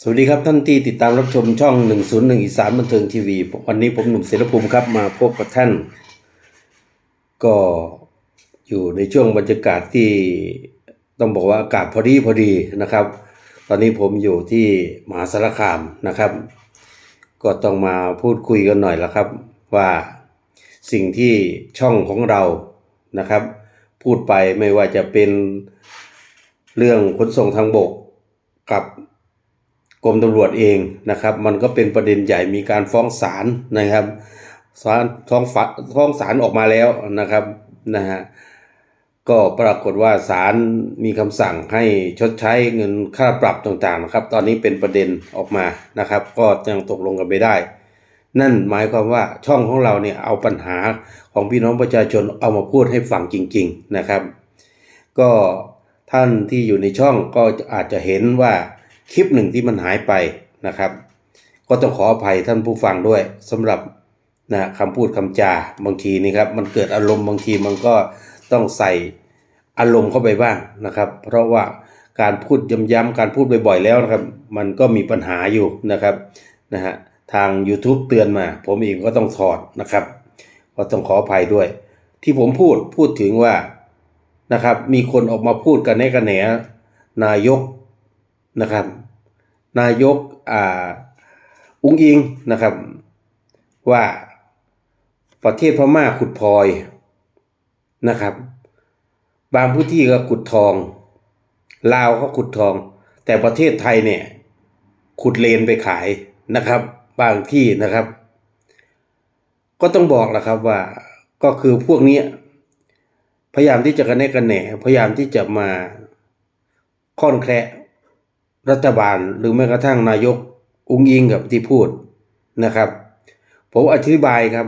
สวัสดีครับท่านที่ติดตามรับชมช่อง 101 อีสานบันเทิงทีวี วันนี้ผมหนุ่มเสรภูมิครับมาพบกับท่าน ก็อยู่ในช่วงบรรยากาศที่ต้องบอกว่าอากาศพอดีพอดีนะครับ ตอนนี้ผมอยู่ที่มหาสารคามนะครับ ก็ต้องมาพูดคุยกันหน่อยละครับ ว่าสิ่งที่ช่องของเรานะครับ พูดไปไม่ว่าจะเป็นเรื่องขนส่งทางบกกับ กรมตำรวจเองนะครับ มันก็เป็นประเด็นใหญ่มีการฟ้องศาลนะครับศาลฟ้องฝฟ้องศาลออกมาแล้วนะครับนะฮะก็ปรากฏว่าศาลมีคำสั่งให้ชดใช้เงินค่าปรับต่างๆนะครับ ตอนนี้เป็นประเด็นออกมานะครับ ก็ยังตกลงกันไม่ได้ นั่นหมายความว่าช่องของเราเนี่ยเอาปัญหาของพี่น้องประชาชนเอามาพูดให้ฟังจริง ๆนะครับ ก็ท่านที่อยู่ในช่องก็อาจจะเห็นว่า คลิปหนึ่งที่มันหายไปนะครับ ก็ต้องขออภัยท่านผู้ฟังด้วยสำหรับนะคำพูดคำจาบางทีนี่ครับมันเกิดอารมณ์บางทีมันก็ต้องใส่อารมณ์เข้าไปบ้างนะครับ เพราะว่าการพูดย้ำๆการพูดบ่อยๆแล้วนะครับ มันก็มีปัญหาอยู่นะครับนะฮะทาง YouTube เตือนมา ผมเองก็ต้องถอดนะครับ ก็ต้องขออภัยด้วย ที่ผมพูดพูดถึงว่านะครับ มีคนออกมาพูดกันแนกันแหนนายกนะครับ นายกอ,อุ้งอิงนะครับ ว่าประเทศพม่าขุดพลอยนะครับ บางพื้นที่ก็ขุดทอง ลาวก็ขุดทอง แต่ประเทศไทยเนี่ย ขุดเลนไปขายนะครับ บางที่นะครับ ก็ต้องบอกแหละครับว่าก็คือพวกนี้พยายามที่จะกระแนกกระแหนพยายามที่จะมาค่อนแคละ รัฐบาลหรือแม้กระทั่งนายกอุ้งอิงกับที่พูดนะครับ ผมอธิบายครับ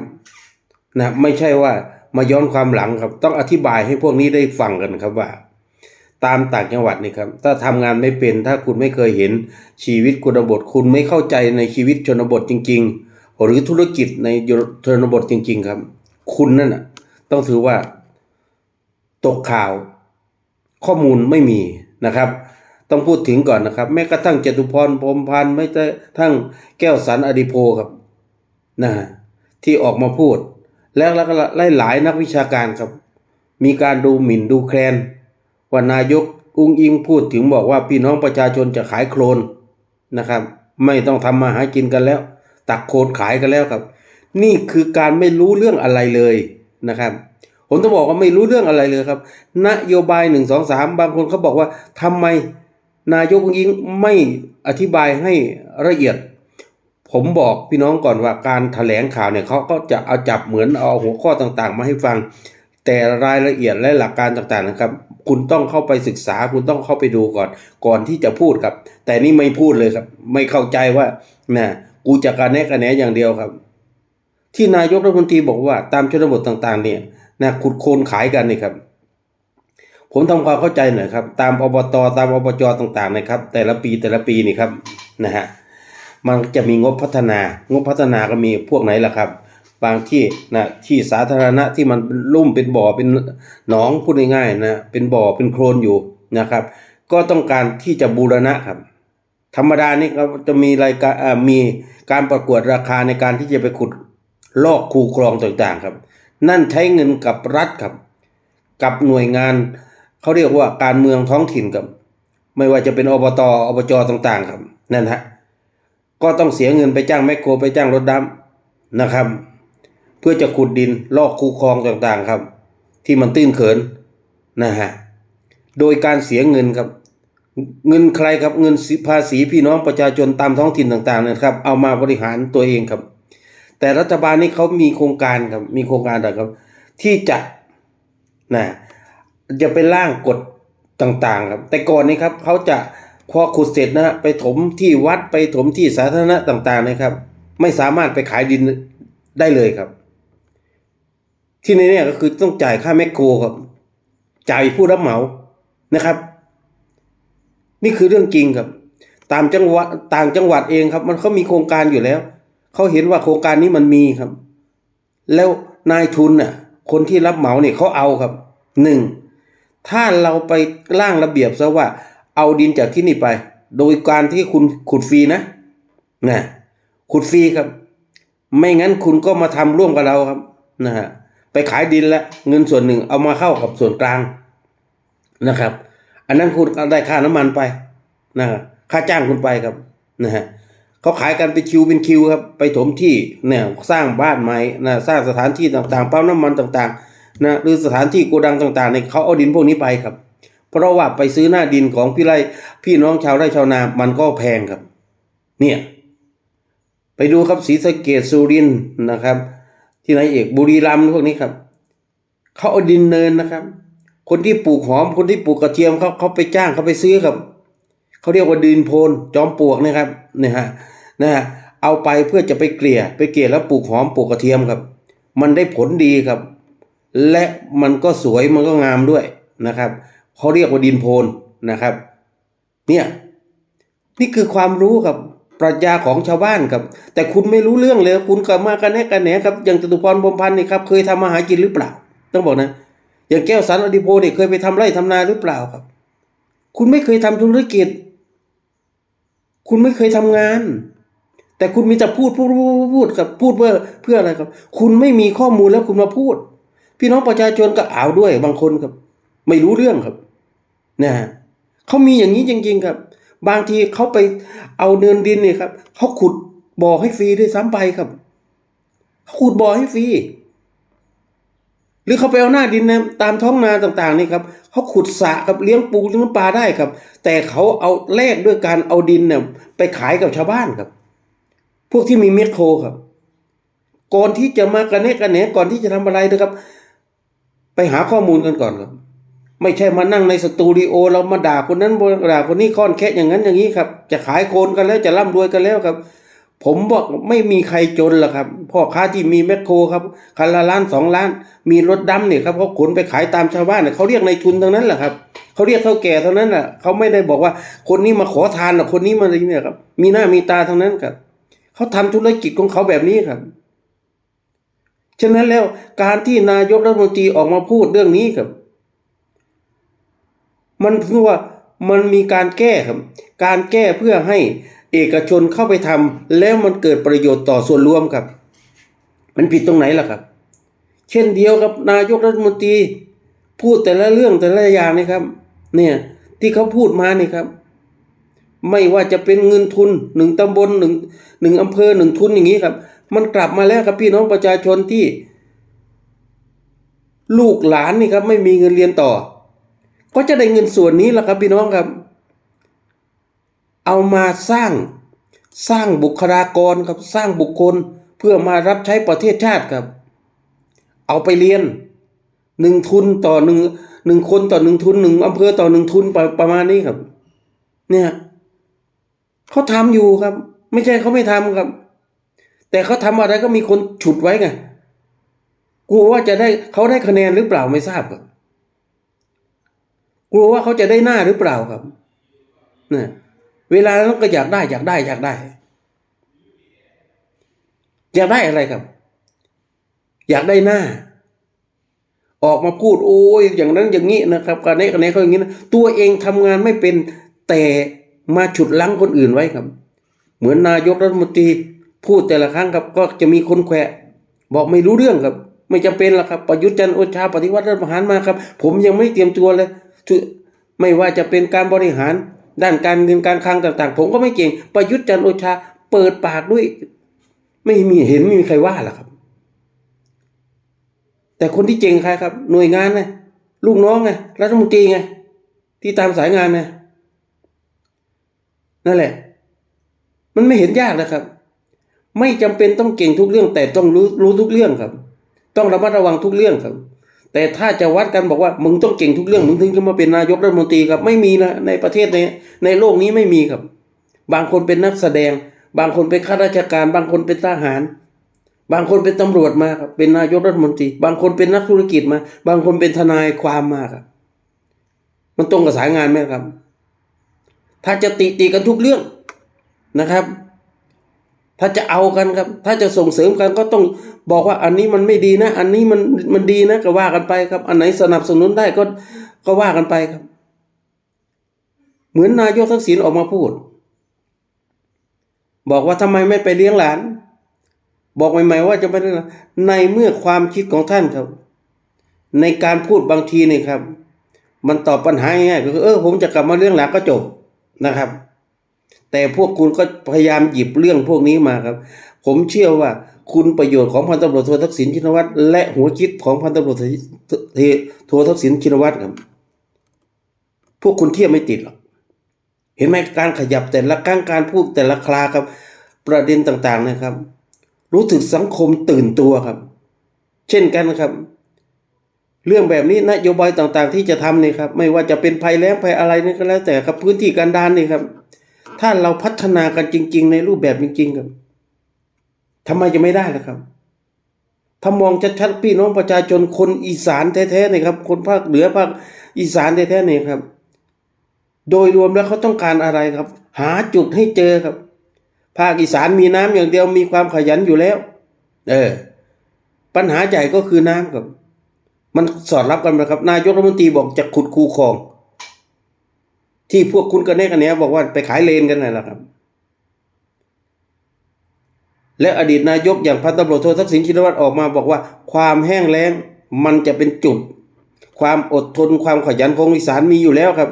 นะไม่ใช่ว่ามาย้อนความหลังครับ ต้องอธิบายให้พวกนี้ได้ฟังกันครับว่า ตามต่างจังหวัดนี่ครับ ถ้าทำงานไม่เป็นถ้าคุณไม่เคยเห็นชีวิตชนบท คุณไม่เข้าใจในชีวิตชนบทจริง ๆ หรือธุรกิจในชนบทจริง ๆ ครับ คุณนั่นน่ะต้องถือว่าตกข่าวข้อมูลไม่มีนะครับ ต้องพูดถึงก่อนนะครับ แม้กระทั่งจตุพรพรมพันธ์ไม่กระทั่งแก้วสันอดิโพครับนะฮะที่ออกมาพูด แล้วแล้วหลายๆนักวิชาการครับ มีการดูหมิ่นดูแคลนว่านายกอุ้งอิงพูดถึงบอกว่าพี่น้องประชาชนจะขายโคลนนะครับ ไม่ต้องทำมาหากินกันแล้ว ตักโคลนขายกันแล้วครับ นี่คือการไม่รู้เรื่องอะไรเลยนะครับผมต้องบอกว่าไม่รู้เรื่องอะไรเลยครับ นโยบายหนึ่งสองสามบางคนเขาบอกว่าทำไม นายกยิงไม่อธิบายให้ละเอียด ผมบอกพี่น้องก่อนว่าการถแถลงข่าวเนี่ยเขาก็จะเอาจับเหมือนเอาหัวข้อต่างๆ มาให้ฟัง แต่รายละเอียดและหลักการต่างๆนะครับ คุณต้องเข้าไปศึกษา คุณต้องเข้าไปดูก่อน ก่อนที่จะพูดครับ แต่นี่ไม่พูดเลยครับ ไม่เข้าใจว่านะกูจะกรแนะกระแหนอย่างเดียวครับ ที่นายกรัฐมนตรีบอกว่าตามชนบทต่างๆ เนี่ยนะขุดโคลนขายกันนี่ครับ ผมทำความเข้าใจหน่อยครับ ตามอบตตามอบจต่างๆนะครับ แต่ละปีแต่ละปีนี่ครับนะฮะมันจะมีงบพัฒนางบพัฒนาก็มีพวกไหนล่ะครับ บางที่นะที่สาธารณะที่มันลุ่มเป็นบ่อเป็นหนองพูดง่ายๆนะเป็นบ่อเป็นโคลนอยู่นะครับ ก็ต้องการที่จะบูรณะครับ ธรรมดานี่ก็จะมีรายการมีการประกวดราคาในการที่จะไปขุดลอกคูคลองต่างๆครับ นั่นใช้เงินกับรัฐครับ กับหน่วยงาน เขาเรียกว่าการเมืองท้องถิ่นครับ ไม่ว่าจะเป็นอบตอบจต่างๆครับนั่นฮะก็ต้องเสียเงินไปจ้างแมคโครไปจ้างรถดำนะครับ เพื่อจะขุดดินลอกคูคลองต่างๆครับ ที่มันตื้นเขินนะฮะโดยการเสียเงินครับ เงินใครครับเงินภาษีพี่น้องประชาชนตามท้องถิ่นต่างๆนะครับ เอามาบริหารตัวเองครับ แต่รัฐบาลนี่เขามีโครงการครับมีโครงการอะไรครับ ที่จะนะ จะไปร่างกฎต่างๆครับ แต่ก่อนนี้ครับเขาจะพอขุดเสร็จนะฮะไปถมที่วัดไปถมที่สาธารณะต่างๆนะครับ ไม่สามารถไปขายดินได้เลยครับ ที่ในนี้ก็คือต้องจ่ายค่าแมคโครครับ จ่ายผู้รับเหมานะครับ นี่คือเรื่องจริงครับ ตามจังหวัดต่างจังหวัดเองครับ มันเขามีโครงการอยู่แล้วเขาเห็นว่าโครงการนี้มันมีครับ แล้วนายทุนน่ะ คนที่รับเหมาเนี่ยเขาเอาครับหนึ่ง ถ้าเราไปร่างระเบียบซะว่า เอาดินจากที่นี่ไป โดยการที่คุณขุดฟรีนะนะขุดฟรีครับ ไม่งั้นคุณก็มาทำร่วมกับเราครับนะฮะไปขายดินแล้วเงินส่วนหนึ่งเอามาเข้ากับส่วนกลางนะครับ อันนั้นคุณได้ค่าน้ำมันไปนะค่าจ้างคุณไปครับนะฮะเขาขายกันเป็นคิวเป็นคิวครับ ไปถมที่เนี่ยสร้างบ้านใหม่นะสร้างสถานที่ต่างๆปั๊มน้ำมันต่าง ๆ นะหรือสถานที่โกดังต่างๆเนี่ยเขาเอาดินพวกนี้ไปครับ เพราะว่าไปซื้อหน้าดินของพี่ไร่พี่น้องชาวไร่ชาวนา มันก็แพงครับ เนี่ย ไปดูครับศรีสะเกดสุรินนะครับ ที่ไหนเอกบุรีรัมย์พวกนี้ครับเขาเอาดินเนินนะครับ คนที่ปลูกหอมคนที่ปลูกกระเทียมเขาเขาไปจ้างเขาไปซื้อครับเขาเรียกว่าดินโพนจอมปลวกนะครับเนี่ยฮะนะฮะเอาไปเพื่อจะไปเกลี่ย ไปเกลี่ยแล้วปลูกหอมปลูกกระเทียมครับ มันได้ผลดีครับ และมันก็สวยมันก็งามด้วยนะครับเขาเรียกว่าดินโพนนะครับ เนี่ยนี่คือความรู้ครับปรัชญาของชาวบ้านครับ แต่คุณไม่รู้เรื่องเลย คุณกลับมากันแนกันแหนครับอย่างจตุพรบรมพันธ์นี่ครับเคยทำมาหากินหรือเปล่า ต้องบอกนะ อย่างแก้วสันอดิโพนี่เคยไปทำไร่ทำนาหรือเปล่าครับ คุณไม่เคยทำธุรกิจ คุณไม่เคยทำงาน แต่คุณมีแต่พูดพูดพูดพูดพูดครับพูดเพื่อเพื่ออะไรครับ คุณไม่มีข้อมูลแล้วคุณมาพูด พี่น้องประชาชนก็อ่าวด้วยบางคนครับ ไม่รู้เรื่องครับนะฮะเขามีอย่างนี้จริง ๆ ครับ บางทีเขาไปเอาเนินดินเนี่ยครับเขาขุดบ่อให้ฟรีด้วยซ้ำไปครับเขาขุดบ่อให้ฟรีหรือเขาไปเอาหน้าดินนะตามท้องนาต่างๆนี่ครับเขาขุดสระครับเลี้ยงปูเลี้ยงปลาได้ครับ แต่เขาเอาแลกด้วยการเอาดินเนี่ยไปขายกับชาวบ้านครับ พวกที่มีเมคโครครับ ก่อนที่จะมากระเนะกระแหนก่อนที่จะทำอะไรนะครับ ไปหาข้อมูลกันก่อนครับ ไม่ใช่มานั่งในสตูดิโอเรามาด่าคนนั้นด่าคนนี้ค้อนแค่อย่างนั้นอย่างนี้ครับ จะขายโคนกันแล้วจะร่ำรวยกันแล้วครับ ผมบอกไม่มีใครจนหรอกครับพ่อค้าที่มีแมคโครครับคันละล้านสองล้าน มีรถดำเนี่ยครับเขาขนไปขายตามชาวบ้านเนี่ยเขาเรียกในทุนทั้งนั้นแหละครับเขาเรียกเท่าแก่เท่านั้นแหละเขาไม่ได้บอกว่าคนนี้มาขอทานหรอกคนนี้มาอะไรเนี่ยครับ มีหน้ามีตาทั้งนั้นครับเขาทำธุรกิจของเขาแบบนี้ครับ ฉะนั้นแล้วการที่นายกรัฐมนตรีออกมาพูดเรื่องนี้ครับ มันคือว่ามันมีการแก้ครับ การแก้เพื่อให้เอกชนเข้าไปทำแล้วมันเกิดประโยชน์ต่อส่วนรวมครับ มันผิดตรงไหนล่ะครับ เช่นเดียวกับนายกรัฐมนตรี พูดแต่ละเรื่องแต่ละอย่างนี่ครับ เนี่ยที่เขาพูดมานี่ครับ ไม่ว่าจะเป็นเงินทุนหนึ่งตำบลหนึ่งหนึ่งอำเภอหนึ่งทุนอย่างนี้ครับ มันกลับมาแล้วครับพี่น้องประชาชนที่ ลูกหลานนี่ครับ ไม่มีเงินเรียนต่อ ก็จะได้เงินส่วนนี้แหละครับพี่น้องครับ เอามาสร้างสร้างบุคลากรครับสร้างบุคคลเพื่อมารับใช้ประเทศชาติครับ เอาไปเรียนหนึ่งทุนต่อหนึ่งหนึ่งคนต่อหนึ่งทุนหนึ่งอำเภอต่อหนึ่งทุนประประมาณนี้ครับ เนี่ยเขาทำอยู่ครับ ไม่ใช่เขาไม่ทำครับ แต่เขาทำอะไรก็มีคนฉุดไว้ไงกลัวว่าจะได้เขาได้คะแนนหรือเปล่าไม่ทราบครับกลัวว่าเขาจะได้หน้าหรือเปล่าครับเนี่ยเวลานั้นก็อยากได้อยากได้อยากได้ อยากได้อะไรครับ อยากได้หน้า ออกมาพูดโอ้ยอย่างนั้นอย่างนี้นะครับการนี้การนี้เขาอย่างนี้นะตัวเองทำงานไม่เป็นแต่มาฉุดลังคนอื่นไว้ครับ เหมือนนายกรัฐมนตรี พูดแต่ละครั้งครับก็จะมีคนแขวะบอกไม่รู้เรื่องครับ ไม่จำเป็นหรอกครับประยุทธ์จันทร์โอชาปฏิวัติรัฐประหารมาครับ ผมยังไม่เตรียมตัวเลยทุไม่ว่าจะเป็นการบริหารด้านการเงินการคลังต่างๆ ผมก็ไม่เก่งประยุทธ์จันทร์โอชาเปิดปากด้วย ไม่มีเห็นไม่มีใครว่าหรอกครับ แต่คนที่เจ๋งใครครับ หน่วยงานไงลูกน้องไงรัฐมนตรีไงที่ตามสายงานไงนั่นแหละ มันไม่เห็นยากนะครับ ไม่จำเป็นต้องเก่งทุกเรื่อง แต่ต้องรู้รู้ทุกเรื่องครับ ต้องระมัดระวังทุกเรื่องครับ แต่ถ้าจะวัดกันบอกว่ามึงต้องเก่งทุกเรื่องมึงถึงจะมาเป็นนายกรัฐมนตรีครับไม่มีนะในประเทศในในโลกนี้ไม่มีครับ บางคนเป็นนักแสดง บางคนเป็นข้าราชการ บางคนเป็นทหาร บางคนเป็นตำรวจมาครับเป็นนายกรัฐมนตรี บางคนเป็นนักธุรกิจมา บางคนเป็นทนายความมาครับมันตรงกับสายงานไหมครับ ถ้าจะติติกันทุกเรื่องนะครับ ถ้าจะเอากันครับ ถ้าจะส่งเสริมกันก็ต้องบอกว่าอันนี้มันไม่ดีนะ อันนี้มันมันดีนะก็ว่ากันไปครับ อันไหนสนับสนุนได้ก็ก็ว่ากันไปครับ เหมือนนายกทักษิณออกมาพูด บอกว่าทำไมไม่ไปเลี้ยงหลาน บอกใหม่ๆว่าจะไปเลี้ยงหลานในเมื่อความคิดของท่านครับ ในการพูดบางทีนี่ครับ มันตอบปัญหาง่ายๆก็คือเออผมจะกลับมาเลี้ยงหลานก็จบนะครับ แต่พวกคุณก็พยายามหยิบเรื่องพวกนี้มาครับ ผมเชื่อว่าคุณประโยชน์ของพันตำรวจโททักษิณชินวัตรและหัวคิดของพันตำรวจโททักษิณชินวัตรครับ พวกคุณเทียบไม่ติดหรอกเห็นไหมการขยับแต่ละครั้งการพูดแต่ละคราครับ ประเด็นต่างๆนะครับ รู้สึกสังคมตื่นตัวครับ เช่นกันครับ เรื่องแบบนี้นโยบายต่างๆ ที่จะทำนี่ครับ ไม่ว่าจะเป็นภัยแล้งภัยอะไรนี่ก็แล้วแต่ครับพื้นที่การดานนี่ครับ ถ้าเราพัฒนากันจริง ๆ ในรูปแบบจริง ๆ ครับทำไมจะไม่ได้ล่ะครับ ถ้ามองชัดๆพี่น้องประชาชนคนอีสานแท้ๆนี่ครับ คนภาคเหนือภาคอีสานแท้ๆนี่ครับ โดยรวมแล้วเขาต้องการอะไรครับ หาจุดให้เจอครับ ภาคอีสานมีน้ำอย่างเดียวมีความขยันอยู่แล้ว เออ ปัญหาใหญ่ก็คือน้ำครับ มันสอดรับกันไหมครับ นายกรัฐมนตรีบอกจะขุดคูคลอง ที่พวกคุณกันแน่กันเนี้ยบอกว่าไปขายเลนกันนั่นแหละครับ และอดีตนายกอย่างพันตำรวจโททักษิณชินวัตรออกมาบอกว่า ความแห้งแล้งมันจะเป็นจุด ความอดทนความขยันของอีสานมีอยู่แล้วครับ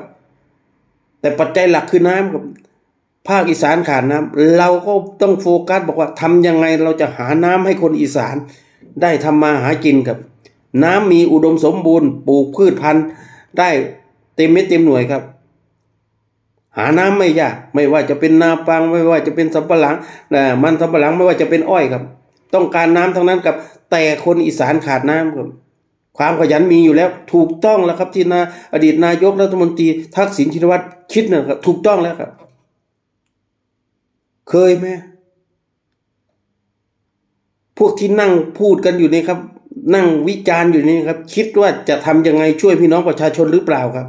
แต่ปัจจัยหลักคือน้ำครับภาคอีสานขาดน้ำเราก็ต้องโฟกัสบอกว่าทำยังไงเราจะหาน้ำให้คนอีสานได้ทำมาหากินครับ น้ำมีอุดมสมบูรณ์ปลูกพืชพันธุ์ได้เต็มเม็ดเต็มหน่วยครับ หาน้ำไม่ยากไม่ว่าจะเป็นนาปังไม่ว่าจะเป็นสำปะหลังนะมันสำปะหลังไม่ว่าจะเป็นอ้อยครับ ต้องการน้ำทั้งนั้นครับแต่คนอีสานขาดน้ำครับความขยันมีอยู่แล้วถูกต้องแล้วครับที่นาอดีตนายกรัฐมนตรีทักษิณชินวัตรคิดนะครับถูกต้องแล้วครับ เคยไหมพวกที่นั่งพูดกันอยู่นี่ครับ นั่งวิจารณ์อยู่นี่ครับ คิดว่าจะทำยังไงช่วยพี่น้องประชาชนหรือเปล่าครับ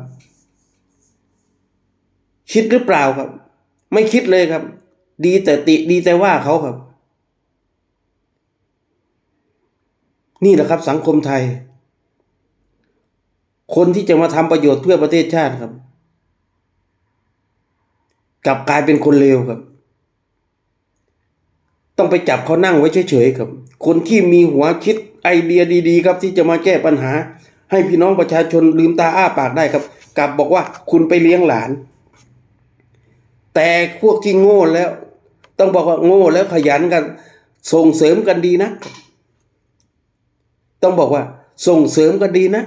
คิดหรือเปล่าครับ ไม่คิดเลยครับ ดีแต่ติดีแต่ว่าเขาครับ นี่แหละครับ สังคมไทย คนที่จะมาทำประโยชน์เพื่อประเทศชาติครับกลับกลายเป็นคนเลวครับ ต้องไปจับเขานั่งไว้เฉยๆครับ คนที่มีหัวคิดไอเดียดีๆ ครับที่จะมาแก้ปัญหา ให้พี่น้องประชาชนลืมตาอ้าปากได้ครับกลับบอกว่าคุณไปเลี้ยงหลาน แต่พวกที่โง่แล้ว ต้องบอกว่าโง่แล้วขยันกัน ส่งเสริมกันดีนะ ต้องบอกว่า ส่งเสริมกันดีนะ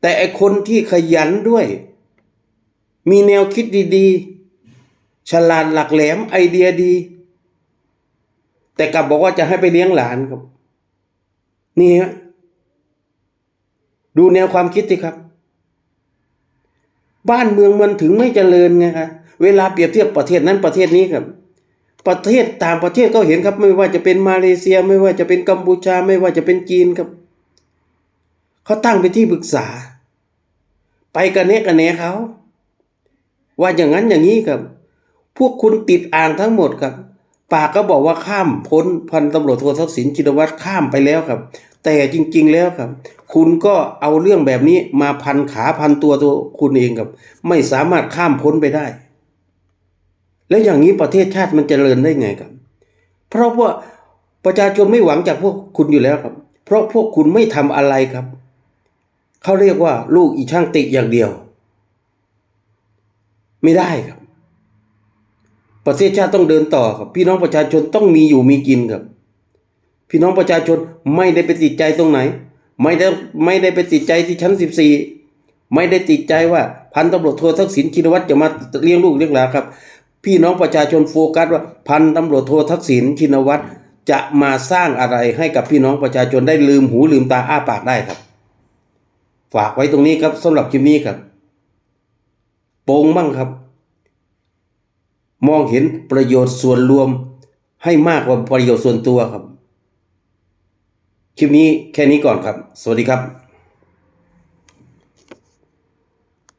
แต่ไอคนที่ขยันด้วย มีแนวคิดดีๆ ฉลาดหลักแหลมไอเดียดี แต่กลับบอกว่าจะให้ไปเลี้ยงหลานครับ นี่ฮะดูแนวความคิดสิครับ บ้านเมืองมันถึงไม่เจริญไงครับ เวลาเปรียบเทียบประเทศนั้นประเทศนี้ครับ ประเทศต่างประเทศก็เห็นครับ ไม่ว่าจะเป็นมาเลเซีย ไม่ว่าจะเป็นกัมพูชา ไม่ว่าจะเป็นจีนครับเขาตั้งเป็นที่ปรึกษา ไปกันเนกันแหนเขา ว่าอย่างนั้นอย่างนี้ครับ พวกคุณติดอ่างทั้งหมดครับปากก็บอกว่าข้ามพ้นพันตำรวจโททักษิณชินวัตรข้ามไปแล้วครับ แต่จริง ๆ แล้วครับ คุณก็เอาเรื่องแบบนี้มาพันขาพันตัวตัวคุณเองครับ ไม่สามารถข้ามพ้นไปได้ แล้วอย่างนี้ประเทศชาติมันจเจริญได้ไงครับ เพราะว่าประชาชนไม่หวังจากพวกคุณอยู่แล้วครับ เพราะพวกคุณไม่ทำอะไรครับเขาเรียกว่าลูกอีช่างติอย่างเดียว ไม่ได้ครับ ประเทศชาติต้องเดินต่อครับ พี่น้องประชาชนต้องมีอยู่มีกินครับ พี่น้องประชาชนไม่ได้ไปติดใจตรงไหน ไม่ได้ไม่ได้ไปติดใจที่ชั้นสิบสี่ไม่ได้ติดใจว่าพันตำรวจโททักษิณชินวัตรจะมาเลี้ยงลูกเลี้ยงหลานครับ พี่น้องประชาชนโฟกัสว่าพันตำรวจโททักษิณชินวัตรจะมาสร้างอะไรให้กับพี่น้องประชาชนได้ลืมหูลืมตาอ้าปากได้ครับ ฝากไว้ตรงนี้ครับสำหรับคลิปนี้ครับโปงบ้างครับ มองเห็นประโยชน์ส่วนรวมให้มากกว่าประโยชน์ส่วนตัวครับ คลิปนี้แค่นี้ก่อนครับ สวัสดีครับ